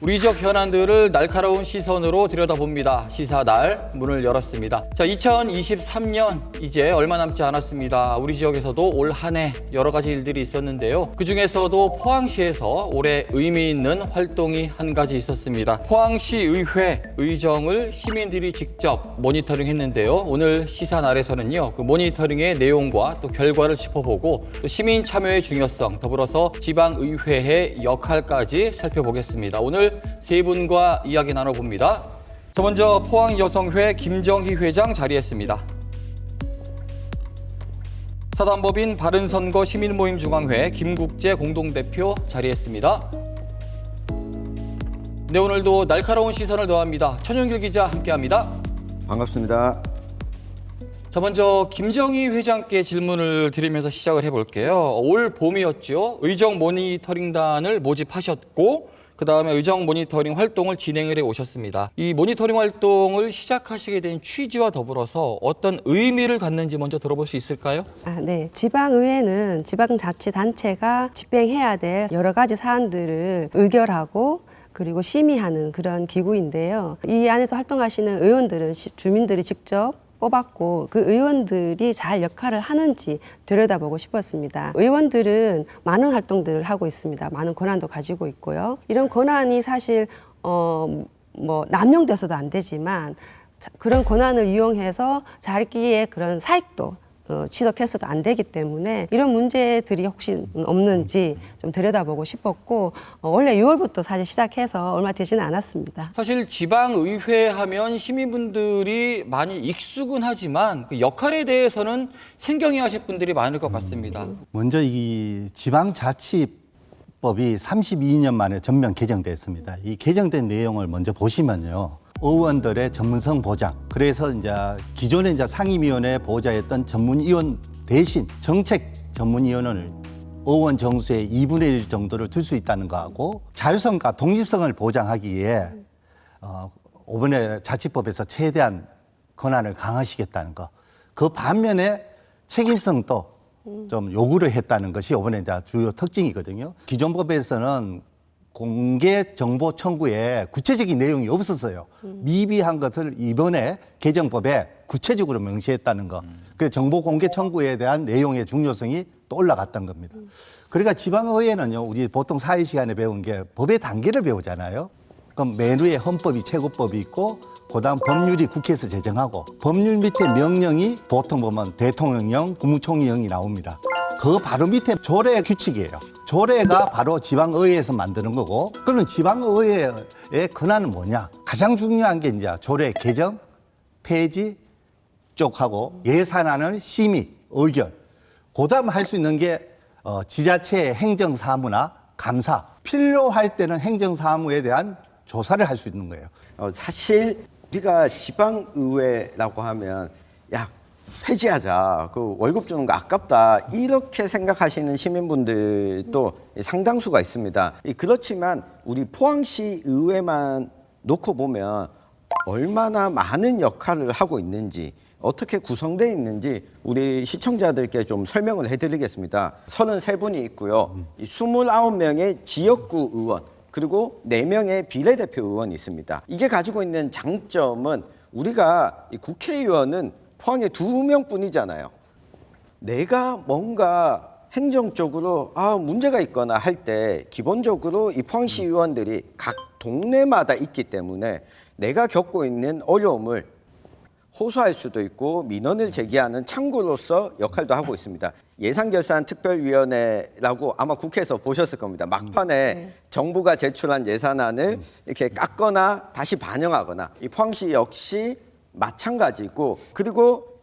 우리 지역 현안들을 날카로운 시선으로 들여다봅니다. 시사날 문을 열었습니다. 자, 2023년 이제 얼마 남지 않았습니다. 우리 지역에서도 올 한 해 여러 가지 일들이 있었는데요. 그 중에서도 포항시에서 올해 의미 있는 활동이 한 가지 있었습니다. 포항시 의회 의정을 시민들이 직접 모니터링했는데요. 오늘 시사날에서는요, 그 모니터링의 내용과 또 결과를 짚어보고 또 시민 참여의 중요성, 더불어서 지방의회의 역할까지 살펴보겠습니다. 오늘 세 분과 이야기 나눠봅니다. 저 먼저 포항여성회 김정희 회장 자리했습니다. 사단법인 바른선거 시민모임중앙회 김국재 공동대표 자리했습니다. 네, 오늘도 날카로운 시선을 더합니다. 천영길 기자 함께합니다. 반갑습니다. 자, 먼저 김정희 회장께 질문을 드리면서 시작을 해볼게요. 올 봄이었죠. 의정 모니터링단을 모집하셨고, 그 다음에 의정 모니터링 활동을 진행을 해 오셨습니다. 이 모니터링 활동을 시작하시게 된 취지와 더불어서 어떤 의미를 갖는지 먼저 들어볼 수 있을까요? 아, 네. 지방의회는 지방자치단체가 집행해야 될 여러 가지 사안들을 의결하고 그리고 심의하는 그런 기구인데요. 이 안에서 활동하시는 의원들은 시- 주민들이 직접 뽑았고 그 의원들이 잘 역할을 하는지 들여다보고 싶었습니다. 의원들은 많은 활동들을 하고 있습니다. 많은 권한도 가지고 있고요. 이런 권한이 사실 어, 뭐 남용돼서도 안 되지만 자- 그런 권한을 이용해서 자기의 그런 사익도 어, 취득해서도 안 되기 때문에 이런 문제들이 혹시 없는지 좀 들여다보고 싶었고 어, 원래 6월부터 사실 시작해서 얼마 되지는 않았습니다. 사실 지방의회 하면 시민분들이 많이 익숙은 하지만 그 역할에 대해서는 생경해 하실 분들이 많을 것 같습니다. 먼저 이 지방자치법이 32년 만에 전면 개정됐습니다. 이 개정된 내용을 먼저 보시면요. 의원들의 전문성 보장. 그래서 이제 기존에 이제 상임위원회 보좌했던 전문위원 대신 정책 전문위원을 의원 정수의 2분의 1 정도를 둘 수 있다는 거하고 자율성과 독립성을 보장하기 위해 어, 이번에 자치법에서 최대한 권한을 강화시켰다는 거. 그 반면에 책임성도 좀 요구를 했다는 것이 이번에 이제 주요 특징이거든요. 기존 법에서는 공개 정보 청구에 구체적인 내용이 없었어요. 미비한 것을 이번에 개정법에 구체적으로 명시했다는 거. 그 정보 공개 청구에 대한 내용의 중요성이 또 올라갔던 겁니다. 그러니까 지방의회는요, 우리 보통 사회 시간에 배운 게 법의 단계를 배우잖아요. 그럼 맨 위에 헌법이 최고법이 있고 그다음 법률이 국회에서 제정하고 법률 밑에 명령이 보통 보면 대통령령, 국무총리령이 나옵니다. 그 바로 밑에 조례 규칙이에요. 조례가 바로 지방의회에서 만드는 거고 그러면 지방의회의 권한은 뭐냐? 가장 중요한 게 이제 조례 개정, 폐지 쪽하고 예산안을 심의, 의결. 그다음 할 수 있는 게 어, 지자체의 행정사무나 감사. 필요할 때는 행정사무에 대한 조사를 할 수 있는 거예요. 어, 사실 우리가 지방의회라고 하면 야 폐지하자 그 월급 주는 거 아깝다 이렇게 생각하시는 시민분들도 상당수가 있습니다. 이 그렇지만 우리 포항시 의회만 놓고 보면 얼마나 많은 역할을 하고 있는지 어떻게 구성되어 있는지 우리 시청자들께 좀 설명을 해드리겠습니다. 33분이 있고요. 이 29명의 지역구 의원 그리고 4명의 비례대표 의원이 있습니다. 이게 가지고 있는 장점은 우리가 이 국회의원은 포항에 두 명뿐이잖아요. 내가 뭔가 행정적으로 아 문제가 있거나 할 때 기본적으로 이 포항시 의원들이 각 동네마다 있기 때문에 내가 겪고 있는 어려움을 호소할 수도 있고 민원을 제기하는 창구로서 역할도 하고 있습니다. 예산결산특별위원회라고 아마 국회에서 보셨을 겁니다. 막판에 정부가 제출한 예산안을 이렇게 깎거나 다시 반영하거나 이 포항시 역시 마찬가지고 그리고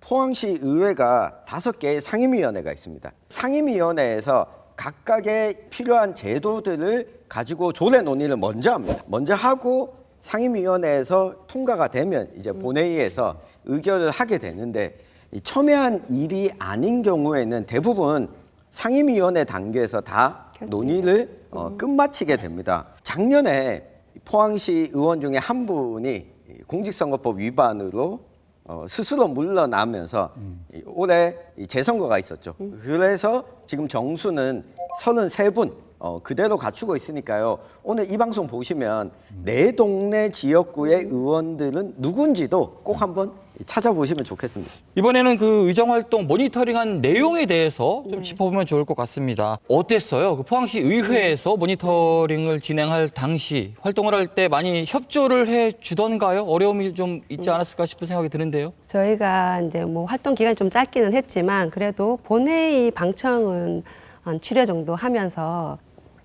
포항시 의회가 다섯 개의 상임위원회가 있습니다. 상임위원회에서 각각의 필요한 제도들을 가지고 조례 논의를 먼저 합니다. 먼저 하고 상임위원회에서 통과가 되면 이제 본회의에서 의결을 하게 되는데 이 첨예한 일이 아닌 경우에는 대부분 상임위원회 단계에서 다 논의를 어, 끝마치게 됩니다. 작년에 포항시 의원 중에 한 분이 이 공직선거법 위반으로 어, 스스로 물러나면서 이 올해 이 재선거가 있었죠. 그래서 지금 정수는 33분 어, 그대로 갖추고 있으니까요. 오늘 이 방송 보시면 내 동네 지역구의 의원들은 누군지도 꼭 한번 찾아보시면 좋겠습니다. 이번에는 그 의정 활동 모니터링한 내용에 대해서 좀 짚어보면 좋을 것 같습니다. 어땠어요? 그 포항시 의회에서 모니터링을 진행할 당시 활동을 할 때 많이 협조를 해 주던가요? 어려움이 좀 있지 않았을까 싶은 생각이 드는데요. 저희가 이제 뭐 활동 기간이 좀 짧기는 했지만 그래도 본회의 방청은 한 7회 정도 하면서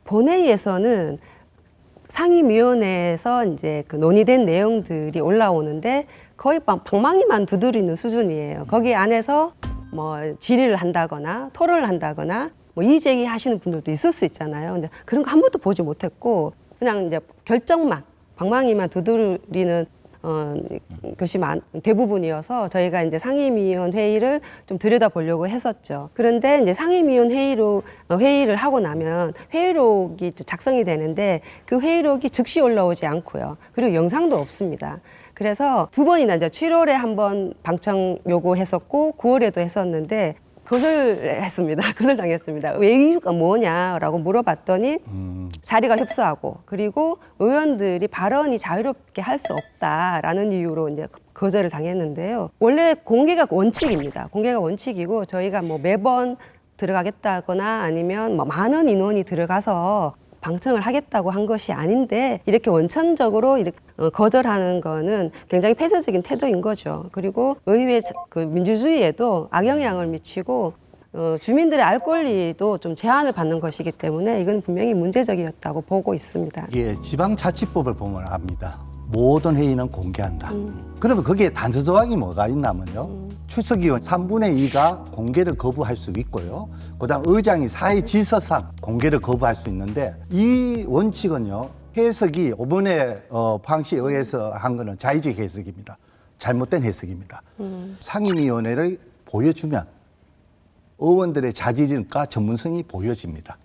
본회의에서는 상임위원회에서 이제 그 논의된 내용들이 올라오는데 거의 방, 방망이만 두드리는 수준이에요. 거기 안에서 뭐 질의를 한다거나 토론을 한다거나 뭐 이의제기 하시는 분들도 있을 수 있잖아요. 근데 그런 거 한 번도 보지 못했고 그냥 이제 결정만 방망이만 두드리는 어, 것이 많, 대부분이어서 저희가 이제 상임위원 회의를 좀 들여다보려고 했었죠. 그런데 이제 상임위원 회의로 어, 회의를 하고 나면 회의록이 작성이 되는데 그 회의록이 즉시 올라오지 않고요. 그리고 영상도 없습니다. 그래서 두 번이나 이제 7월에 한 번 방청 요구했었고 9월에도 했었는데 거절했습니다. 거절당했습니다. 왜 이유가 뭐냐라고 물어봤더니 자리가 협소하고 그리고 의원들이 발언이 자유롭게 할 수 없다라는 이유로 이제 거절을 당했는데요. 원래 공개가 원칙입니다. 공개가 원칙이고 저희가 뭐 매번 들어가겠다거나 아니면 뭐 많은 인원이 들어가서 방청을 하겠다고 한 것이 아닌데 이렇게 원천적으로 이렇게 어, 거절하는 거는 굉장히 폐쇄적인 태도인 거죠. 그리고 의회 자- 그 민주주의에도 악영향을 미치고 어, 주민들의 알 권리도 좀 제한을 받는 것이기 때문에 이건 분명히 문제적이었다고 보고 있습니다. 이게 지방자치법을 보면 압니다. 모든 회의는 공개한다. 그러면 거기에 단서 조항이 뭐가 있냐면요. 출석위원 3분의 2가 공개를 거부할 수 있고요. 그다음 의장이 사회 질서상 공개를 거부할 수 있는데 이 원칙은요. 해석이 이번에 어, 포항시 의회에서 한 거는 자의적 해석입니다. 잘못된 해석입니다. 상임위원회를 보여주면 의원들의 자질과 전문성이 보여집니다.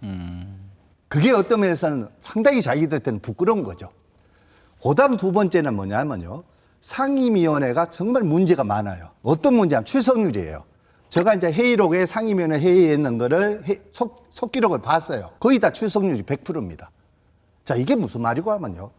그게 어떤 면에서는 상당히 자기들한테는 부끄러운 거죠. 그다음 두 번째는 뭐냐면요. 상임위원회가 정말 문제가 많아요. 어떤 문제냐면 출석률이에요. 제가 이제 회의록에 상임위원회 회의했는 거를 해- 속, 속기록을 봤어요. 거의 다 출석률이 100%입니다. 자, 이게 무슨 말이고 하면요.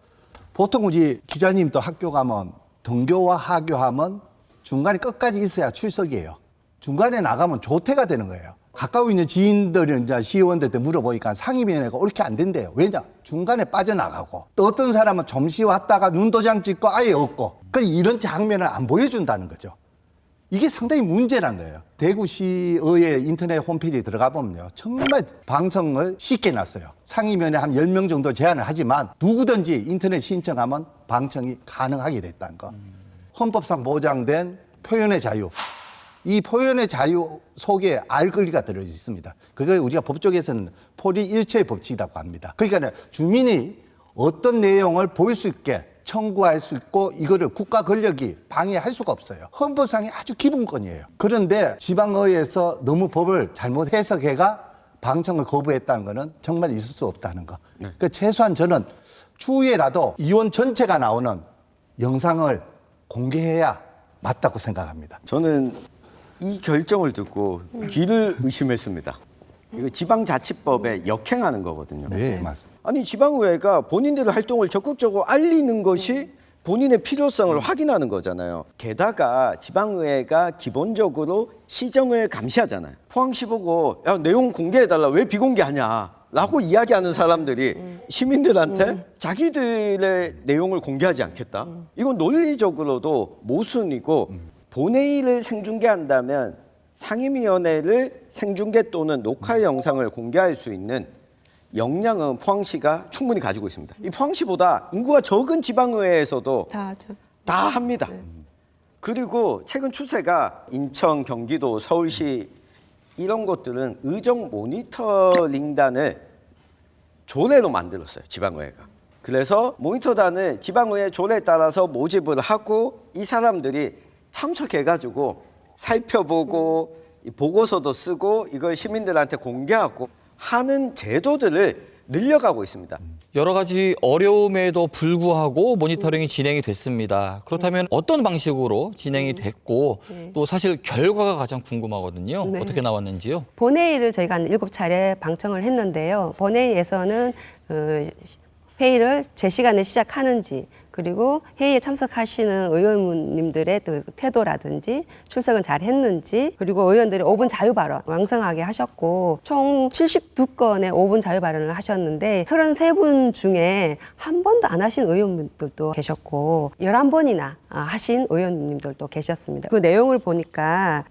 보통 우리 기자님도 학교 가면 등교와 하교하면 중간에 끝까지 있어야 출석이에요. 중간에 나가면 조퇴가 되는 거예요. 가까이 있는 지인들이 이제 시의원들한테 물어보니까 상임위원회가 옳게 안 된대요. 왜냐? 중간에 빠져나가고 또 어떤 사람은 점시 왔다가 눈도장 찍고 아예 없고 그 이런 장면을 안 보여준다는 거죠. 이게 상당히 문제란 거예요. 대구시의회 인터넷 홈페이지에 들어가 보면요. 정말 방송을 쉽게 놨어요. 상임위원회 한 10명 정도 제한을 하지만 누구든지 인터넷 신청하면 방청이 가능하게 됐다는 거. 헌법상 보장된 표현의 자유. 이 표현의 자유 속에 알 권리가 들어 있습니다. 그걸 우리가 법조계에서는 포리 일체의 법칙이라고 합니다. 그러니까 주민이 어떤 내용을 볼 수 있게 청구할 수 있고 이거를 국가 권력이 방해할 수가 없어요. 헌법상의 아주 기본권이에요. 그런데 지방의회에서 너무 법을 잘못 해석해가 방청을 거부했다는 거는 정말 있을 수 없다는 거. 그 최소한 저는 추후에라도 의원 전체가 나오는 영상을 공개해야 맞다고 생각합니다. 저는 이 결정을 듣고 귀를 의심했습니다. 이거 지방자치법에 역행하는 거거든요. 네, 맞습니다. 아니 지방의회가 본인들의 활동을 적극적으로 알리는 것이 본인의 필요성을 확인하는 거잖아요. 게다가 지방의회가 기본적으로 시정을 감시하잖아요. 포항시 보고 야 내용 공개해달라 왜 비공개하냐? 라고 이야기하는 사람들이 시민들한테 자기들의 내용을 공개하지 않겠다. 이건 논리적으로도 모순이고 본회의를 생중계한다면 상임위원회를 생중계 또는 녹화 영상을 공개할 수 있는 역량은 포항시가 충분히 가지고 있습니다. 이 포항시보다 인구가 적은 지방의회에서도 다 저, 다 합니다. 그리고 최근 추세가 인천, 경기도, 서울시 이런 것들은 의정 모니터링단을 조례로 만들었어요. 지방의회가. 그래서 모니터단을 지방의회 조례에 따라서 모집을 하고 이 사람들이 참석해가지고 살펴보고 이 보고서도 쓰고 이걸 시민들한테 공개하고 하는 제도들을 늘려가고 있습니다. 여러 가지 어려움에도 불구하고 모니터링이 진행이 됐습니다. 그렇다면 어떤 방식으로 진행이 됐고 네. 또 사실 결과가 가장 궁금하거든요. 네. 어떻게 나왔는지요? 본회의를 저희가 한 일곱 차례 방청을 했는데요. 본회의에서는 어, 회의를 제 시간에 시작하는지 그리고 회의에 참석하시는 의원님들의 그 태도라든지 출석은 잘 했는지 그리고 의원들이 5분 자유 발언 왕성하게 하셨고 총 72건의 5분 자유 발언을 하셨는데 33분 중에 한 번도 안 하신 의원분들도 계셨고 11번이나 하신 의원님들도 계셨습니다. 그 내용을 보니까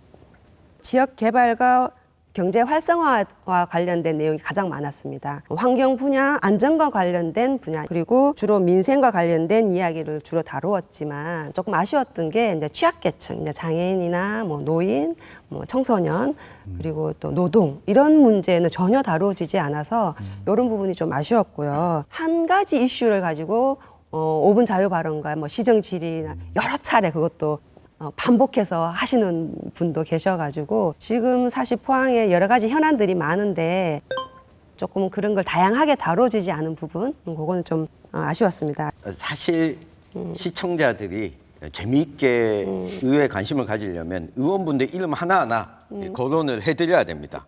지역 개발과 경제 활성화와 관련된 내용이 가장 많았습니다. 환경 분야, 안전과 관련된 분야, 그리고 주로 민생과 관련된 이야기를 주로 다루었지만 조금 아쉬웠던 게 이제 취약계층, 이제 장애인이나 뭐 노인, 뭐 청소년, 그리고 또 노동 이런 문제는 전혀 다루어지지 않아서 이런 부분이 좀 아쉬웠고요. 한 가지 이슈를 가지고 어, 5분 자유 발언과 뭐 시정 질의나 여러 차례 그것도 어, 반복해서 하시는 분도 계셔가지고 지금 사실 포항에 여러 가지 현안들이 많은데 조금 그런 걸 다양하게 다뤄지지 않은 부분 음, 그거는 좀 어, 아쉬웠습니다. 사실 시청자들이 재미있게 의회 관심을 가지려면 의원분들 이름 하나하나 거론을 해드려야 됩니다.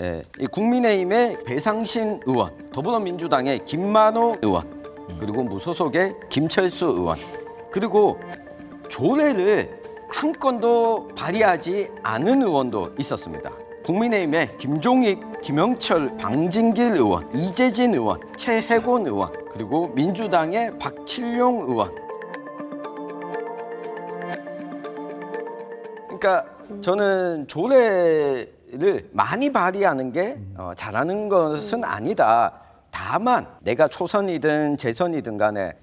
예, 이 국민의힘의 배상신 의원, 더불어민주당의 김만호 의원, 그리고 무소속의 김철수 의원, 그리고 조례를 한 건도 발의하지 않은 의원도 있었습니다. 국민의힘의 김종익, 김영철, 방진길 의원, 이재진 의원, 최혜곤 의원, 그리고 민주당의 박칠용 의원. 그러니까 저는 조례를 많이 발의하는 게 어, 잘하는 것은 아니다. 다만 내가 초선이든 재선이든 간에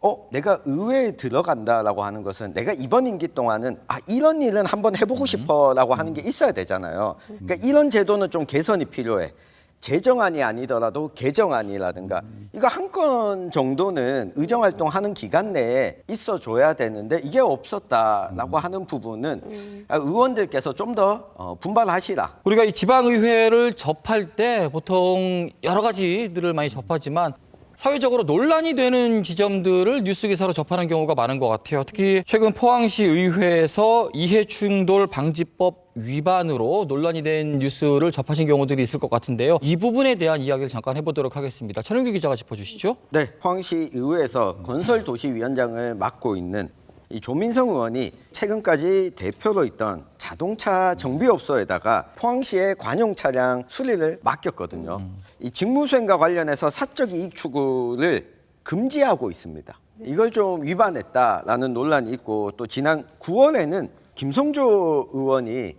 어 내가 의회에 들어간다라고 하는 것은 내가 이번 임기 동안은 아 이런 일은 한번 해보고 싶어라고 하는 게 있어야 되잖아요. 그러니까 이런 제도는 좀 개선이 필요해. 재정안이 아니더라도 개정안이라든가. 이거 한 건 정도는 의정 활동하는 기간 내에 있어 줘야 되는데 이게 없었다라고 하는 부분은 아, 의원들께서 좀더 어, 분발하시라. 우리가 이 지방의회를 접할 때 보통 여러 가지들을 많이 접하지만 사회적으로 논란이 되는 지점들을 뉴스 기사로 접하는 경우가 많은 것 같아요. 특히 최근 포항시 의회에서 이해 충돌 방지법 위반으로 논란이 된 뉴스를 접하신 경우들이 있을 것 같은데요. 이 부분에 대한 이야기를 잠깐 해보도록 하겠습니다. 천영규 기자가 짚어주시죠. 네, 포항시 의회에서 건설도시위원장을 맡고 있는 이 조민성 의원이 최근까지 대표로 있던 자동차 정비업소에다가 포항시의 관용 차량 수리를 맡겼거든요. 이 직무수행과 관련해서 사적 이익 추구를 금지하고 있습니다. 이걸 좀 위반했다라는 논란이 있고 또 지난 9월에는 김성조 의원이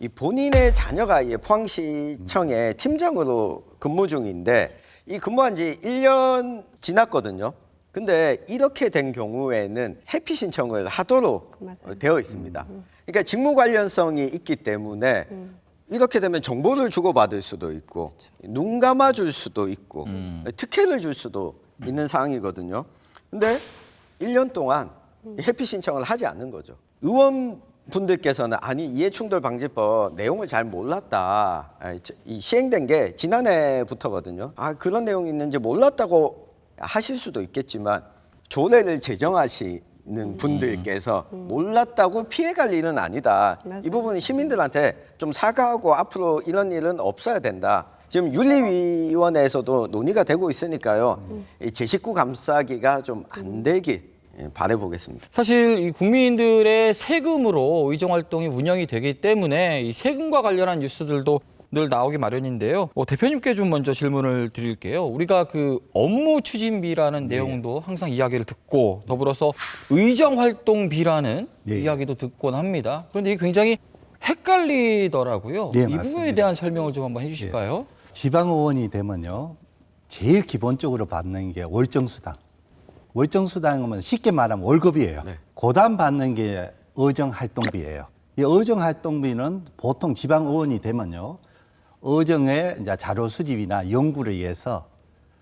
이 본인의 자녀가 이 포항시청의 팀장으로 근무 중인데 이 근무한 지 1년 지났거든요. 근데 이렇게 된 경우에는 회피 신청을 하도록 맞아요. 되어 있습니다. 그러니까 직무 관련성이 있기 때문에 이렇게 되면 정보를 주고받을 수도 있고 눈 감아 줄 수도 있고 특혜를 줄 수도 있는 상황이거든요. 근데 1년 동안 회피 신청을 하지 않는 거죠. 의원 분들께서는 아니 이해충돌 방지법 내용을 잘 몰랐다. 아, 저- 이 시행된 게 지난해부터거든요. 아 그런 내용이 있는지 몰랐다고 하실 수도 있겠지만 조례를 제정하시는 분들께서 몰랐다고 피해갈 일은 아니다. 맞아요. 이 부분은 시민들한테 좀 사과하고 앞으로 이런 일은 없어야 된다. 지금 윤리위원회에서도 논의가 되고 있으니까요. 이제 식구 감싸기가 좀 안 되길 예, 바라보겠습니다. 사실 이 국민들의 세금으로 의정 활동이 운영이 되기 때문에 이 세금과 관련한 뉴스들도 늘 나오기 마련인데요. 어, 대표님께 좀 먼저 질문을 드릴게요. 우리가 그 업무 추진비라는 내용도 항상 이야기를 듣고 더불어서 의정 활동비라는 예. 이야기도 듣곤 합니다. 그런데 이게 굉장히 헷갈리더라고요. 예, 이 부분에 맞습니다. 대한 설명을 좀 한번 해주실까요? 지방 의원이 되면요. 제일 기본적으로 받는 게 월정 수당. 월정 수당은 쉽게 말하면 월급이에요. 네. 고담 받는 게 의정 활동비예요. 이 의정 활동비는 보통 지방 의원이 되면요. 의정의 이제 자료 수집이나 연구를 위해서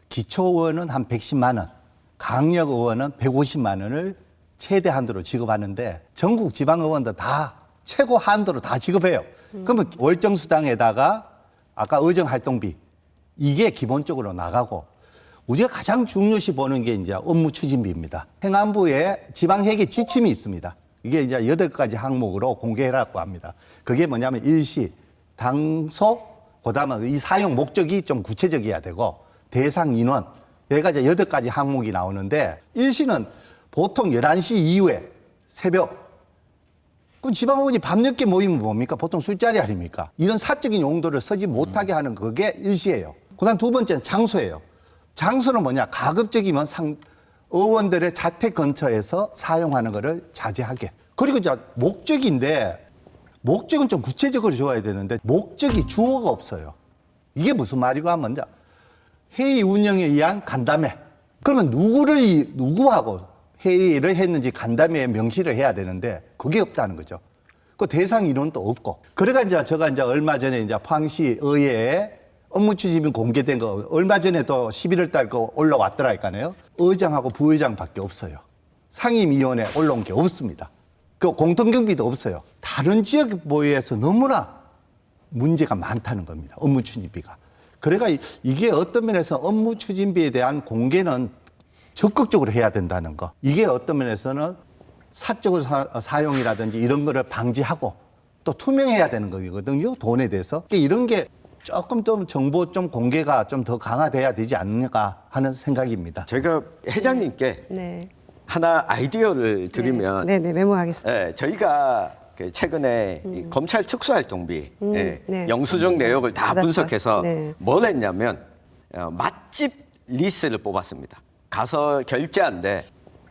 기초 의원은 한 110만 원, 강력 의원은 150만 원을 최대 한도로 지급하는데 전국 지방 의원들 다 최고 한도로 다 지급해요. 그러면 월정 수당에다가 아까 의정 활동비 이게 기본적으로 나가고 우리가 가장 중요시 보는 게 이제 업무 추진비입니다. 행안부에 지방 회계 지침이 있습니다. 이게 이제 여덟 가지 항목으로 공개해라고 합니다. 그게 뭐냐면 일시, 당소, 그다음에 이 사용 목적이 좀 구체적이어야 되고 대상 인원, 여기가 이제 여덟 가지 항목이 나오는데 일시는 보통 11시 이후에 새벽 그럼 지방의원이 밤늦게 모이면 뭡니까? 보통 술자리 아닙니까? 이런 사적인 용도를 쓰지 못하게 하는 그게 일시예요. 그다음 두 번째는 장소예요. 장소는 뭐냐? 가급적이면 상 의원들의 자택 근처에서 사용하는 것을 자제하게. 그리고 이제 목적인데 목적은 좀 구체적으로 줘야 되는데 목적이 주어가 없어요. 이게 무슨 말이고 하면 이제 회의 운영에 의한 간담회. 그러면 누구를 이- 누구하고 회의를 했는지 간담회에 명시를 해야 되는데 그게 없다는 거죠. 그 대상 인원도 없고. 그래가 이제 제가 이제 얼마 전에 이제 포항시 의회에 업무 추진이 공개된 거 얼마 전에 또 11월 달 거 올라왔더라니까요. 의장하고 부의장밖에 없어요. 상임위원회 올라온 게 없습니다. 그 공통경비도 없어요. 다른 지역에 비해서 너무나 문제가 많다는 겁니다. 업무 추진비가. 그래가 이- 이게 어떤 면에서 업무 추진비에 대한 공개는 적극적으로 해야 된다는 거. 이게 어떤 면에서는 사적으로 사, 사용이라든지 이런 거를 방지하고 또 투명해야 되는 거거든요. 돈에 대해서. 이런 게 조금 좀 정보 좀 공개가 좀 더 강화돼야 되지 않을까 하는 생각입니다. 저희가 회장님께 네. 하나 아이디어를 드리면 네, 네, 메모하겠습니다. 예, 저희가 그 최근에 이 검찰 특수활동비 예, 네. 영수증 내역을 다 받았죠. 분석해서 네. 뭘 했냐면 어, 맛집 리스트를 뽑았습니다. 가서 결제한데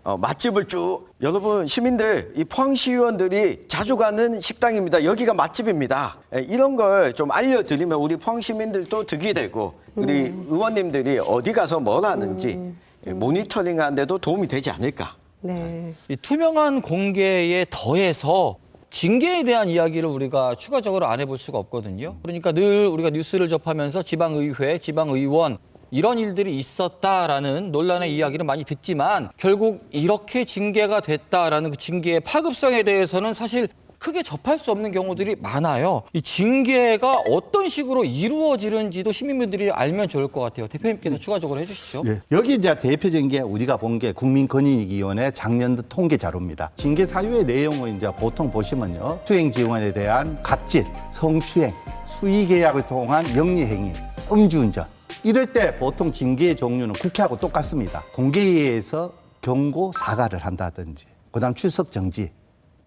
어, 맛집을 쭉 여러분 시민들 이 포항시의원들이 자주 가는 식당입니다. 여기가 맛집입니다. 예, 이런 걸 좀 알려드리면 우리 포항 시민들도 득이 되고 우리 음. 의원님들이 어디 가서 뭘 하는지 예, 모니터링하는 데도 도움이 되지 않을까. 네. 이 투명한 공개에 더해서 징계에 대한 이야기를 우리가 추가적으로 안 해볼 수가 없거든요. 그러니까 늘 우리가 뉴스를 접하면서 지방의회, 지방의원 이런 일들이 있었다라는 논란의 이야기를 많이 듣지만 결국 이렇게 징계가 됐다라는 그 징계의 파급성에 대해서는 사실 크게 접할 수 없는 경우들이 많아요. 이 징계가 어떤 식으로 이루어지는지도 시민분들이 알면 좋을 것 같아요. 대표님께서 추가적으로 해주시죠. 예, 여기 이제 대표적인 게 우리가 본 게 국민권익위원회 작년도 통계 자료입니다. 징계 사유의 내용을 이제 보통 보시면요. 수행 지원에 대한 갑질, 성추행, 수의 계약을 통한 영리 행위, 음주운전. 이럴 때 보통 징계의 종류는 국회하고 똑같습니다. 공개위에서 경고 사과를 한다든지, 그다음 출석 정지,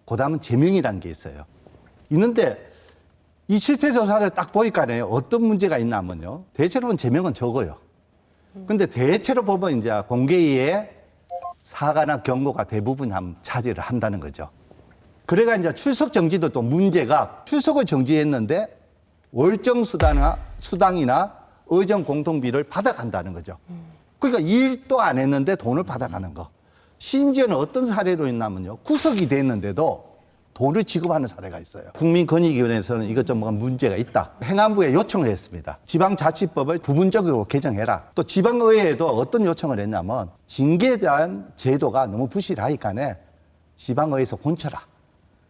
그 다음은 제명이라는 게 있어요. 있는데 이 실태 조사를 딱 보니까요 어떤 문제가 있나 하면요 대체로는 제명은 적어요. 근데 대체로 보면 이제 공개위에 사과나 경고가 대부분 함 차지를 한다는 거죠. 그래가 이제 출석 정지도 또 문제가 출석을 정지했는데 월정 수당이나 수당이나 의정 공통비를 받아간다는 거죠. 그러니까 일도 안 했는데 돈을 받아가는 거. 심지어는 어떤 사례로 있냐면요. 구속이 됐는데도 돈을 지급하는 사례가 있어요. 국민권익위원회에서는 이것 좀 뭔가 문제가 있다. 행안부에 요청을 했습니다. 지방자치법을 부분적으로 개정해라. 또 지방의회에도 어떤 요청을 했냐면 징계에 대한 제도가 너무 부실하니까네 지방의회에서 곤쳐라.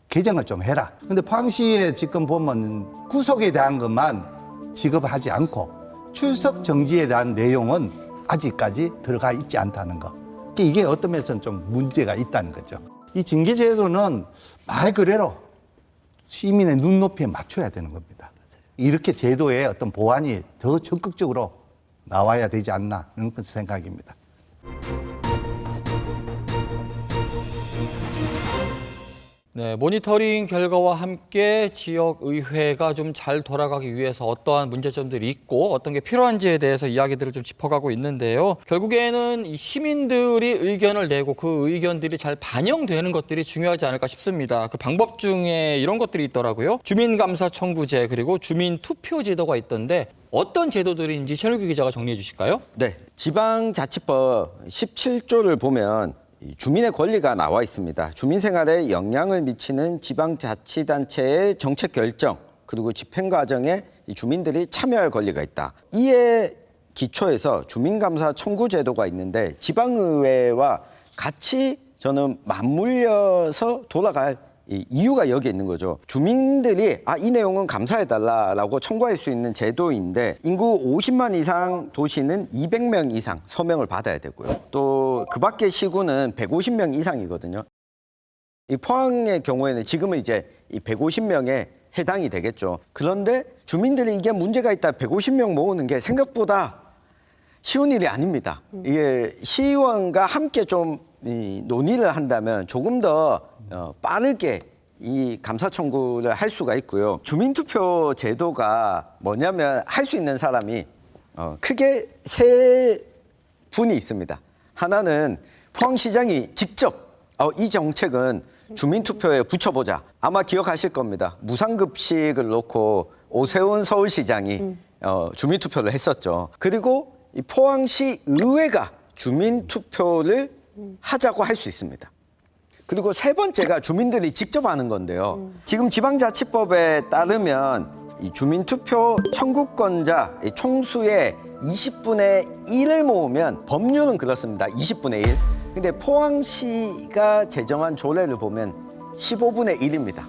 개정을 좀 해라. 근데 포항시에 지금 보면 구속에 대한 것만 지급하지 않고 출석 정지에 대한 내용은 아직까지 들어가 있지 않다는 거. 이게 어떤 면에서는 좀 문제가 있다는 거죠. 이 징계 제도는 말 그대로 시민의 눈높이에 맞춰야 되는 겁니다. 이렇게 제도의 어떤 보완이 더 적극적으로 나와야 되지 않나 그런 생각입니다. 네, 모니터링 결과와 함께 지역 의회가 좀 잘 돌아가기 위해서 어떠한 문제점들이 있고 어떤 게 필요한지에 대해서 이야기들을 좀 짚어가고 있는데요. 결국에는 이 시민들이 의견을 내고 그 의견들이 잘 반영되는 것들이 중요하지 않을까 싶습니다. 그 방법 중에 이런 것들이 있더라고요. 주민감사 청구제 그리고 주민 투표 제도가 있던데 어떤 제도들인지 최일규 기자가 정리해 주실까요? 네, 지방자치법 17조를 보면 이 주민의 권리가 나와 있습니다. 주민 생활에 영향을 미치는 지방자치단체의 정책 결정 그리고 집행 과정에 이 주민들이 참여할 권리가 있다. 이에 기초해서 주민감사 청구 제도가 있는데 지방의회와 같이 저는 맞물려서 돌아갈 이 이유가 여기 있는 거죠. 주민들이 아 이 내용은 감사해달라라고 청구할 수 있는 제도인데 인구 50만 이상 도시는 200명 이상 서명을 받아야 되고요. 또 그 밖의 시구는 150명 이상이거든요. 이 포항의 경우에는 지금은 이제 이 150명에 해당이 되겠죠. 그런데 주민들이 이게 문제가 있다 150명 모으는 게 생각보다 쉬운 일이 아닙니다. 이게 시의원과 함께 좀 이, 논의를 한다면 조금 더 어, 빠르게 이 감사 청구를 할 수가 있고요. 주민투표 제도가 뭐냐면 할 수 있는 사람이 어, 크게 세 분이 있습니다. 하나는 포항시장이 직접 어, 이 정책은 주민투표에 붙여보자. 아마 기억하실 겁니다. 무상급식을 놓고 오세훈 서울시장이 어, 주민투표를 했었죠. 그리고 이 포항시 의회가 주민투표를 하자고 할 수 있습니다. 그리고 세 번째가 주민들이 직접 하는 건데요. 지금 지방자치법에 따르면 이 주민투표 청구권자 이 총수의 20분의 1을 모으면 법률은 그렇습니다. 20분의 1. 근데 포항시가 제정한 조례를 보면 15분의 1입니다.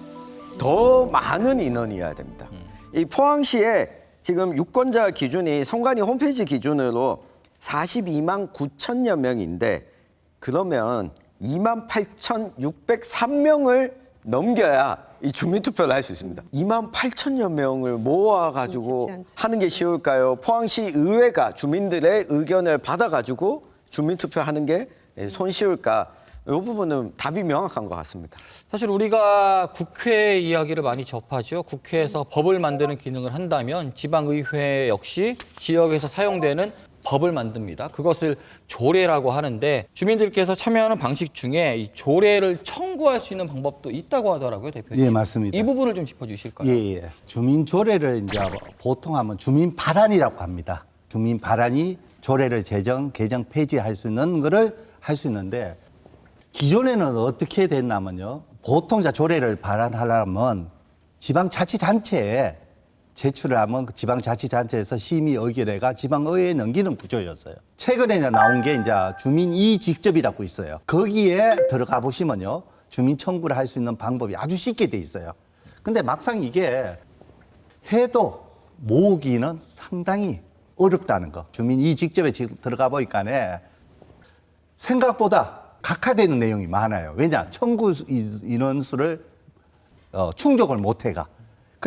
더 많은 인원이어야 됩니다. 이 포항시에 지금 유권자 기준이 성관이 홈페이지 기준으로 42만 9천여 명인데 그러면 2만 8,603명을 넘겨야 이 주민투표를 할 수 있습니다. 2만 8천여 명을 모아가지고. 하는 게 쉬울까요? 포항시 의회가 주민들의 의견을 받아가지고 주민투표 하는 게 손쉬울까? 이 부분은 답이 명확한 것 같습니다. 사실 우리가 국회 이야기를 많이 접하죠. 국회에서 법을 만드는 기능을 한다면 지방의회 역시 지역에서 사용되는 법을 만듭니다. 그것을 조례라고 하는데 주민들께서 참여하는 방식 중에 이 조례를 청구할 수 있는 방법도 있다고 하더라고요, 대표님. 예, 맞습니다. 이 부분을 좀 짚어 주실까요? 예, 예. 주민 조례를 이제 보통 하면 주민 발안이라고 합니다. 주민 발안이 조례를 제정, 개정, 폐지할 수 있는 거를 할 수 있는데 기존에는 어떻게 됐냐면요. 보통 자 조례를 발안하려면 지방자치단체에 제출을 하면 그 지방자치단체에서 심의 의결회가 지방의회에 넘기는 구조였어요. 최근에 나온 게 이제 주민 이 직접이라고 있어요. 거기에 들어가 보시면요. 주민 청구를 할 수 있는 방법이 아주 쉽게 돼 있어요. 근데 막상 이게 해도 모으기는 상당히 어렵다는 거. 주민 이 직접에 지금 들어가 보니까네 생각보다 각화되는 내용이 많아요. 왜냐? 청구 인원수를 어, 충족을 못 해가.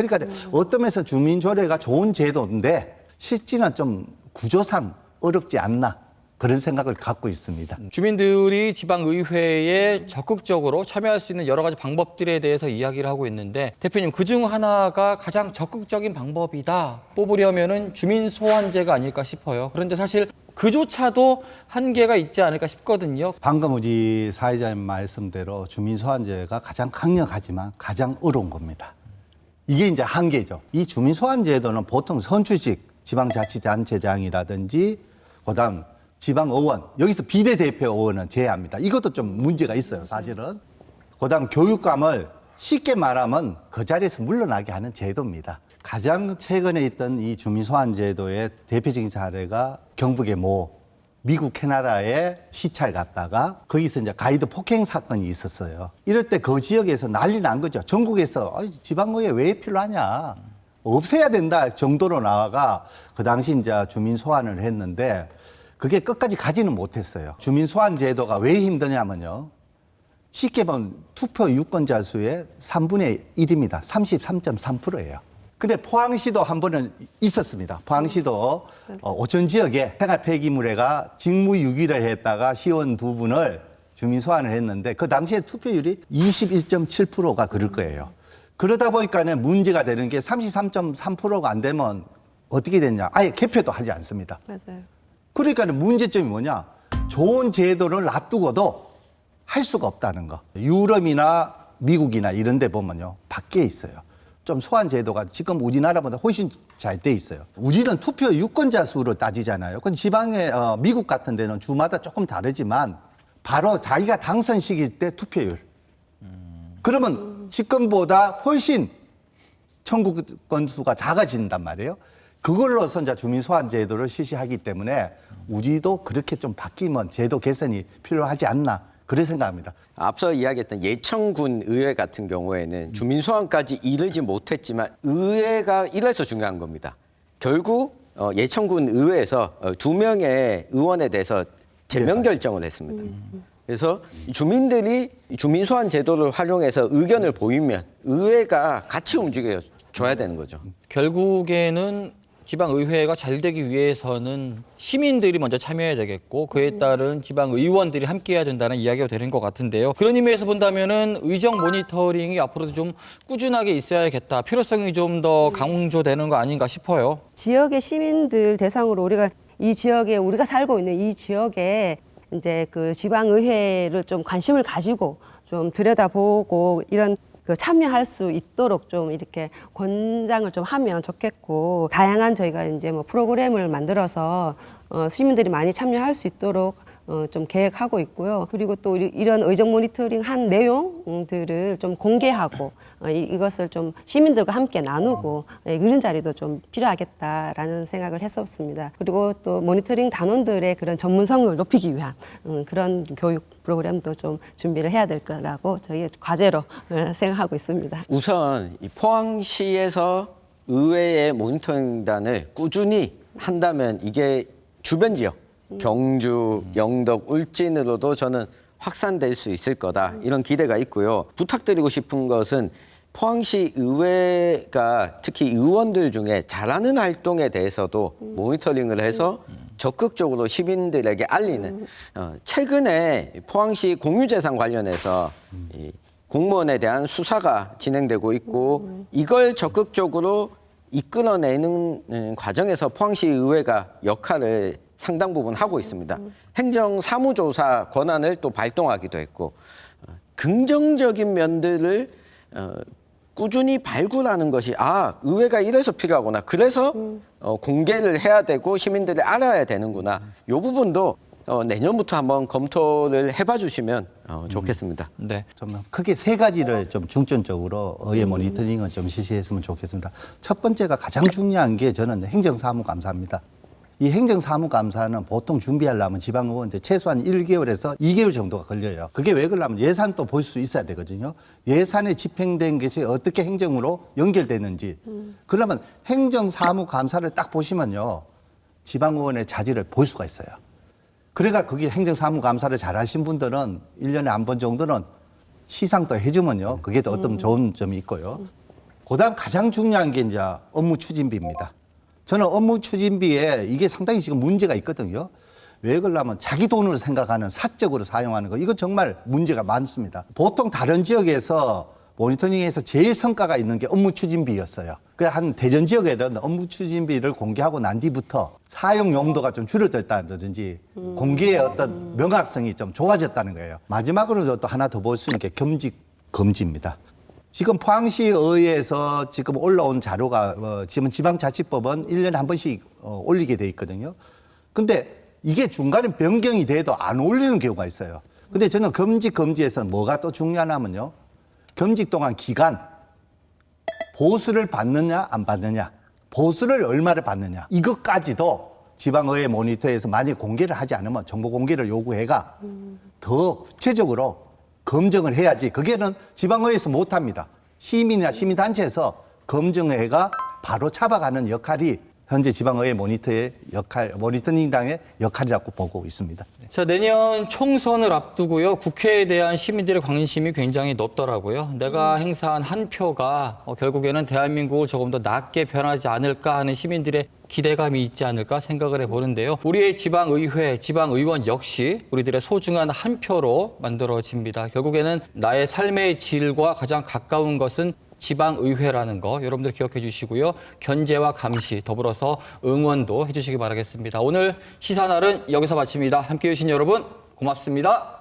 그러니까 어떤 면에서 주민조례가 좋은 제도인데 실제는 좀 구조상 어렵지 않나 그런 생각을 갖고 있습니다. 주민들이 지방의회에 적극적으로 참여할 수 있는 여러 가지 방법들에 대해서 이야기를 하고 있는데 대표님 그 중 하나가 가장 적극적인 방법이다 뽑으려면은 주민 소환제가 아닐까 싶어요. 그런데 사실 그조차도 한계가 있지 않을까 싶거든요. 방금 우리 사회자님 말씀대로 주민 소환제가 가장 강력하지만 가장 어려운 겁니다. 이게 이제 한계죠. 이 주민 소환 제도는 보통 선출직 지방자치단체장이라든지 그다음 지방 의원 여기서 비례대표 의원은 제외합니다. 이것도 좀 문제가 있어요, 사실은. 그다음 교육감을 쉽게 말하면 그 자리에서 물러나게 하는 제도입니다. 가장 최근에 있던 이 주민 소환 제도의 대표적인 사례가 경북의 모 미국 캐나다에 시찰 갔다가 거기서 이제 가이드 폭행 사건이 있었어요. 이럴 때 그 지역에서 난리 난 거죠. 전국에서 아이, 지방의회 왜 필요하냐. 없애야 된다 정도로 나와가 그 당시 이제 주민 소환을 했는데 그게 끝까지 가지는 못했어요. 주민 소환 제도가 왜 힘드냐면요. 쉽게 보면 투표 유권자 수의 3분의 1입니다. 33.3%예요. 근데 포항시도 한 번은 있었습니다. 포항시도 어, 오천 지역에 생활 폐기물에가 직무유기를 했다가 시원 두 분을 주민 소환을 했는데 그 당시에 투표율이 21.7%가 그럴 거예요. 그러다 보니까는 문제가 되는 게 33.3%가 안 되면 어떻게 됐냐? 아예 개표도 하지 않습니다. 맞아요. 그러니까 문제점이 뭐냐? 좋은 제도를 놔두고도 할 수가 없다는 거. 유럽이나 미국이나 이런 데 보면요. 밖에 있어요. 좀 소환 제도가 지금 우리나라보다 훨씬 잘 돼 있어요. 우리는 투표 유권자 수로 따지잖아요. 그 지방에 어, 미국 같은 데는 주마다 조금 다르지만 바로 자기가 당선 시기일 때 투표율. 그러면 지금보다 훨씬 청구 건수가 작아진단 말이에요. 그걸로서 이제 주민 소환 제도를 실시하기 때문에 우리도 그렇게 좀 바뀌면 제도 개선이 필요하지 않나 그래 생각합니다. 앞서 이야기했던 예천군 의회 같은 경우에는 주민 소환까지 이르지 못했지만 의회가 이래서 중요한 겁니다. 결국 어, 예천군 의회에서 어, 두 명의 의원에 대해서 제명 결정을 했습니다. 그래서 주민들이 주민 소환 제도를 활용해서 의견을 보이면 의회가 같이 움직여 줘야 되는 거죠. 결국에는 지방 의회가 잘 되기 위해서는 시민들이 먼저 참여해야 되겠고 그에 따른 지방 의원들이 함께해야 된다는 이야기가 되는 것 같은데요. 그런 의미에서 본다면은 의정 모니터링이 앞으로도 좀 꾸준하게 있어야겠다. 필요성이 좀 더 강조되는 거 아닌가 싶어요. 지역의 시민들 대상으로 우리가 이 지역에 우리가 살고 있는 이 지역에 이제 그 지방 의회를 좀 관심을 가지고 좀 들여다보고 이런 그 참여할 수 있도록 좀 이렇게 권장을 좀 하면 좋겠고 다양한 저희가 이제 뭐 프로그램을 만들어서 어, 시민들이 많이 참여할 수 있도록 어, 좀 계획하고 있고요. 그리고 또 이- 이런 의정 모니터링 한 내용들을 좀 공개하고 어, 이, 이것을 좀 시민들과 함께 나누고 예, 이런 자리도 좀 필요하겠다라는 생각을 했었습니다. 그리고 또 모니터링 단원들의 그런 전문성을 높이기 위한 음, 그런 교육 프로그램도 좀 준비를 해야 될 거라고 저희 과제로 어, 생각하고 있습니다. 우선 이 포항시에서 의회의 모니터링단을 꾸준히 한다면 이게 주변 지역 경주, 영덕, 울진으로도 저는 확산될 수 있을 거다 이런 기대가 있고요. 부탁드리고 싶은 것은 포항시 의회가 특히 의원들 중에 잘하는 활동에 대해서도 모니터링을 해서 적극적으로 시민들에게 알리는 어, 최근에 포항시 공유재산 관련해서 이 공무원에 대한 수사가 진행되고 있고 이걸 적극적으로 이끌어내는 음, 과정에서 포항시 의회가 역할을 상당 부분 하고 있습니다. 행정 사무조사 권한을 또 발동하기도 했고 어, 긍정적인 면들을 어, 꾸준히 발굴하는 것이 아 의회가 이래서 필요하구나 그래서 어, 공개를 해야 되고 시민들이 알아야 되는구나 이 부분도 어, 내년부터 한번 검토를 해봐 주시면 어, 좋겠습니다. 네. 좀 크게 세 가지를 좀 중점적으로 의회 모니터링을 좀 실시했으면 좋겠습니다. 첫 번째가 가장 중요한 게 저는 행정사무감사입니다. 이 행정사무감사는 보통 준비하려면 지방의원들 최소한 1개월에서 2개월 정도가 걸려요. 그게 왜 그러냐면 예산도 볼수 있어야 되거든요. 예산에 집행된 것이 어떻게 행정으로 연결되는지. 그러면 행정사무감사를 딱 보시면요. 지방의원의 자질을 볼 수가 있어요. 그러니까 그게 행정사무감사를 잘 하신 분들은 일년에 한 번 정도는 시상도 해주면요. 그게 또 어떤 좋은 점이 있고요. 그 다음 가장 중요한 게 이제 업무 추진비입니다. 저는 업무 추진비에 이게 상당히 지금 문제가 있거든요. 왜 그러냐면 자기 돈으로 생각하는 사적으로 사용하는 거. 이거 정말 문제가 많습니다. 보통 다른 지역에서 모니터링에서 제일 성과가 있는 게 업무 추진비였어요. 그래 한 대전 지역에는 업무 추진비를 공개하고 난 뒤부터 사용 용도가 좀 줄어들다든지 공개의 어떤 명확성이 좀 좋아졌다는 거예요. 마지막으로 또 하나 더 볼 수 있는 게 겸직 금지입니다. 지금 포항시의회에서 지금 올라온 자료가 어, 지금 지방자치법은 일년에한 번씩 어, 올리게 돼 있거든요. 근데 이게 중간에 변경이 돼도 안 올리는 경우가 있어요. 근데 저는 겸직 금지에서 뭐가 또 중요하냐면요. 겸직 동안 기간 보수를 받느냐 안 받느냐 보수를 얼마를 받느냐 이것까지도 지방의회 모니터에서 만약 공개를 하지 않으면 정보 공개를 요구해가 더 구체적으로 검증을 해야지 그게는 지방의회에서 못합니다 시민이나 시민단체에서 검증해가 바로 잡아가는 역할이 현재 지방의회 모니터의 역할 모니터링당의 역할이라고 보고 있습니다. 자, 내년 총선을 앞두고요. 국회에 대한 시민들의 관심이 굉장히 높더라고요. 내가 행사한 한 표가 어, 결국에는 대한민국을 조금 더 낫게 변하지 않을까 하는 시민들의 기대감이 있지 않을까 생각을 해보는데요. 우리의 지방의회, 지방의원 역시 우리들의 소중한 한 표로 만들어집니다. 결국에는 나의 삶의 질과 가장 가까운 것은 지방의회라는 거 여러분들 기억해 주시고요. 견제와 감시 더불어서 응원도 해주시기 바라겠습니다. 오늘 시사날은 여기서 마칩니다. 함께해 주신 여러분 고맙습니다.